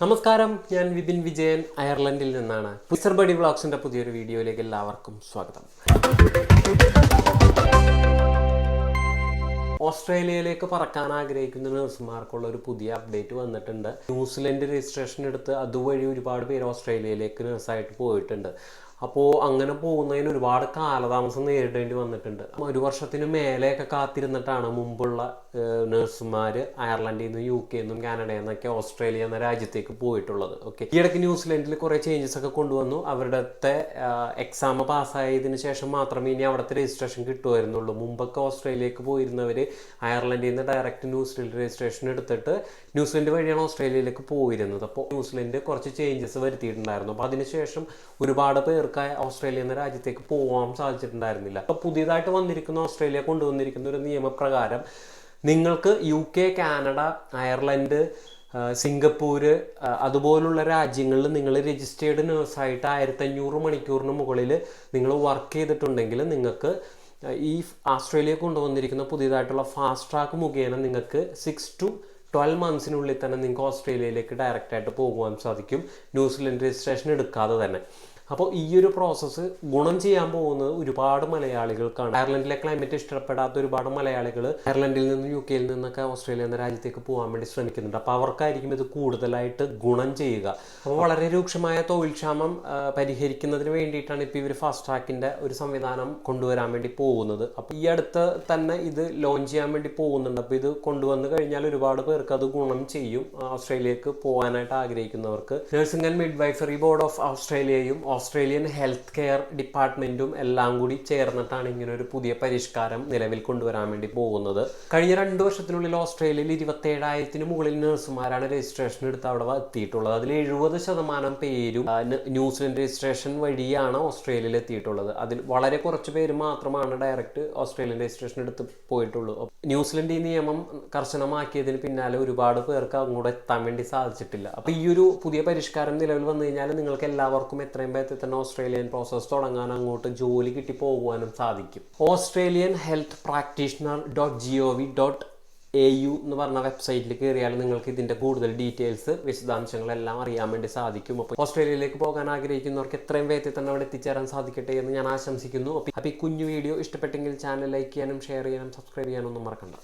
നമസ്കാരം ഞാൻ വിപിൻ വിജയൻ അയർലൻഡിൽ നിന്നാണ്. പുസർ ബഡി പുതിയൊരു വീഡിയോയിലേക്ക് എല്ലാവർക്കും സ്വാഗതം. ഓസ്ട്രേലിയയിലേക്ക് പറക്കാൻ ആഗ്രഹിക്കുന്ന നഴ്സുമാർക്കുള്ള ഒരു പുതിയ അപ്ഡേറ്റ് വന്നിട്ടുണ്ട്. ന്യൂസിലൻഡ് രജിസ്ട്രേഷൻ എടുത്ത് അതുവഴി ഒരുപാട് പേര് ഓസ്ട്രേലിയയിലേക്ക് നഴ്സായിട്ട് പോയിട്ടുണ്ട്. അപ്പോൾ അങ്ങനെ പോകുന്നതിന് ഒരുപാട് കാലതാമസം നേരിടേണ്ടി വന്നിട്ടുണ്ട്. ഒരു വർഷത്തിന് മേലെയൊക്കെ കാത്തിരുന്നിട്ടാണ് മുമ്പുള്ള നഴ്സുമാർ അയർലൻഡിൽ നിന്നും യു കെ നിന്നും കാനഡയിൽ നിന്നൊക്കെ ഓസ്ട്രേലിയ എന്ന രാജ്യത്തേക്ക് പോയിട്ടുള്ളത്. ഓക്കെ. ഈയിടയ്ക്ക് ന്യൂസിലൻഡിൽ കുറേ ചേഞ്ചസ് ഒക്കെ കൊണ്ടുവന്നു. അവരുടെ എക്സാം പാസ്സായതിന് ശേഷം മാത്രമേ ഇനി അവിടുത്തെ രജിസ്ട്രേഷൻ കിട്ടുമായിരുന്നുള്ളൂ മുമ്പൊക്കെ ഓസ്ട്രേലിയക്ക് പോയിരുന്നവർ അയർലൻഡിൽ നിന്ന് ഡയറക്റ്റ് ന്യൂസിലൻഡ് രജിസ്ട്രേഷൻ എടുത്തിട്ട് ന്യൂസിലൻഡ് വഴിയാണ് ഓസ്ട്രേലിയയിലേക്ക് പോയിരുന്നത്. അപ്പോൾ ന്യൂസിലൻഡ് കുറച്ച് ചേഞ്ചസ് വരുത്തിയിട്ടുണ്ടായിരുന്നു. അപ്പോൾ അതിനുശേഷം ഒരുപാട് പേർക്ക് ഓസ്ട്രേലിയ എന്ന രാജ്യത്തേക്ക് പോകാൻ സാധിച്ചിട്ടുണ്ടായിരുന്നില്ല. അപ്പോൾ പുതിയതായിട്ട് വന്നിരിക്കുന്ന ഓസ്ട്രേലിയ കൊണ്ടുവന്നിരിക്കുന്ന ഒരു നിയമപ്രകാരം നിങ്ങൾക്ക് U K Canada Ireland Singapore അതുപോലുള്ള രാജ്യങ്ങളിൽ നിങ്ങൾ രജിസ്റ്റേർഡ് നേഴ്സായിട്ട് ആയിരത്തി അഞ്ഞൂറ് മണിക്കൂറിന് മുകളിൽ നിങ്ങൾ വർക്ക് ചെയ്തിട്ടുണ്ടെങ്കിൽ നിങ്ങൾക്ക് ഈ ഓസ്ട്രേലിയ കൊണ്ടുവന്നിരിക്കുന്ന പുതിയതായിട്ടുള്ള ഫാസ്റ്റ് ട്രാക്ക് മുഖേന നിങ്ങൾക്ക് സിക്സ് ടു ട്വൽവ് മന്ത്സിനുള്ളിൽ തന്നെ നിങ്ങൾക്ക് ഓസ്ട്രേലിയയിലേക്ക് ഡയറക്റ്റായിട്ട് പോകുവാൻ സാധിക്കും. ന്യൂസിലൻഡ് രജിസ്ട്രേഷൻ എടുക്കാതെ തന്നെ. അപ്പോൾ ഈ ഒരു പ്രോസസ്സ് ഗുണം ചെയ്യാൻ പോകുന്നത് ഒരുപാട് മലയാളികൾക്കാണ്. അയർലൻഡിലെ ക്ലൈമറ്റ് ഇഷ്ടപ്പെടാത്ത ഒരുപാട് മലയാളികൾ അയർലൻഡിൽ നിന്നും യു കെയിൽ നിന്നൊക്കെ ഓസ്ട്രേലിയ എന്ന രാജ്യത്തേക്ക് പോകാൻ വേണ്ടി ശ്രമിക്കുന്നുണ്ട്. അപ്പോൾ അവർക്കായിരിക്കും ഇത് കൂടുതലായിട്ട് ഗുണം ചെയ്യുക. അപ്പോൾ വളരെ രൂക്ഷമായ തൊഴിൽ ക്ഷാമം പരിഹരിക്കുന്നതിന് വേണ്ടിയിട്ടാണ് ഇപ്പോൾ ഇവർ ഫാസ്റ്റ് ട്രാക്കിന്റെ ഒരു സംവിധാനം കൊണ്ടുവരാൻ വേണ്ടി പോകുന്നത്. അപ്പോൾ ഈ അടുത്ത് തന്നെ ഇത് ലോഞ്ച് ചെയ്യാൻ വേണ്ടി പോകുന്നുണ്ട്. അപ്പോൾ ഇത് കൊണ്ടുവന്നു കഴിഞ്ഞാൽ ഒരുപാട് പേർക്ക് അത് ഗുണം ചെയ്യും ഓസ്ട്രേലിയക്ക് പോകാനായിട്ട് ആഗ്രഹിക്കുന്നവർക്ക്. Nursing and midwifery board of ഓസ്ട്രേലിയയും ഓസ്ട്രേലിയൻ ഹെൽത്ത് കെയർ ഡിപ്പാർട്ട്മെന്റും എല്ലാം കൂടി ചേർന്നിട്ടാണ് ഇങ്ങനെ ഒരു പുതിയ പരിഷ്കാരം നിലവിൽ കൊണ്ടുവരാൻ വേണ്ടി പോകുന്നത്. കഴിഞ്ഞ രണ്ട് വർഷത്തിനുള്ളിൽ ഓസ്ട്രേലിയയിൽ ഇരുപത്തേഴായിരത്തിന് മുകളിൽ നഴ്സുമാരാണ് രജിസ്ട്രേഷൻ എടുത്ത് അവിടെ എത്തിയിട്ടുള്ളത്. അതിൽ എഴുപത് ശതമാനം പേരും ന്യൂസിലൻഡ് രജിസ്ട്രേഷൻ വഴിയാണ് ഓസ്ട്രേലിയയിൽ എത്തിയിട്ടുള്ളത്. അതിൽ വളരെ കുറച്ച് പേര് മാത്രമാണ് ഡയറക്റ്റ് ഓസ്ട്രേലിയൻ രജിസ്ട്രേഷൻ എടുത്ത് പോയിട്ടുള്ളൂ. ന്യൂസിലൻഡ് ഈ നിയമം കർശനമാക്കിയതിന് പിന്നാലെ ഒരുപാട് പേർക്ക് അങ്ങോട്ട് എത്താൻ വേണ്ടി സാധിച്ചിട്ടില്ല. അപ്പൊ ഈ ഒരു പുതിയ പരിഷ്കാരം നിലവിൽ വന്നു കഴിഞ്ഞാൽ നിങ്ങൾക്ക് എല്ലാവർക്കും എത്രയും വേഗത്തിൽ തന്നെ ഓസ്ട്രേലിയൻ പ്രോസസ്സ് തുടങ്ങാൻ അങ്ങോട്ട് ജോലി കിട്ടി പോകുവാനും സാധിക്കും. Australian health practitioner dot G O V dot A U എന്ന് പറഞ്ഞ വെബ്സൈറ്റിൽ കയറിയാൽ നിങ്ങൾക്ക് ഇതിന്റെ കൂടുതൽ ഡീറ്റെയിൽസ് വിശദാംശങ്ങളെല്ലാം അറിയാൻ വേണ്ടി സാധിക്കും. അപ്പോൾ ഓസ്ട്രേലിയയിലേക്ക് പോകാൻ ആഗ്രഹിക്കുന്നവർക്ക് എത്രയും വേഗത്തിൽ തന്നെ അവിടെ എത്തിച്ചേരാൻ സാധിക്കട്ടെ എന്ന് ഞാൻ ആശംസിക്കുന്നു. അപ്പോൾ ഈ കുഞ്ഞു വീഡിയോ ഇഷ്ടപ്പെട്ടെങ്കിൽ ചാനൽ ലൈക്ക് ചെയ്യാനും ഷെയർ ചെയ്യാനും സബ്സ്ക്രൈബ് ചെയ്യാനൊന്നും മറക്കണ്ട.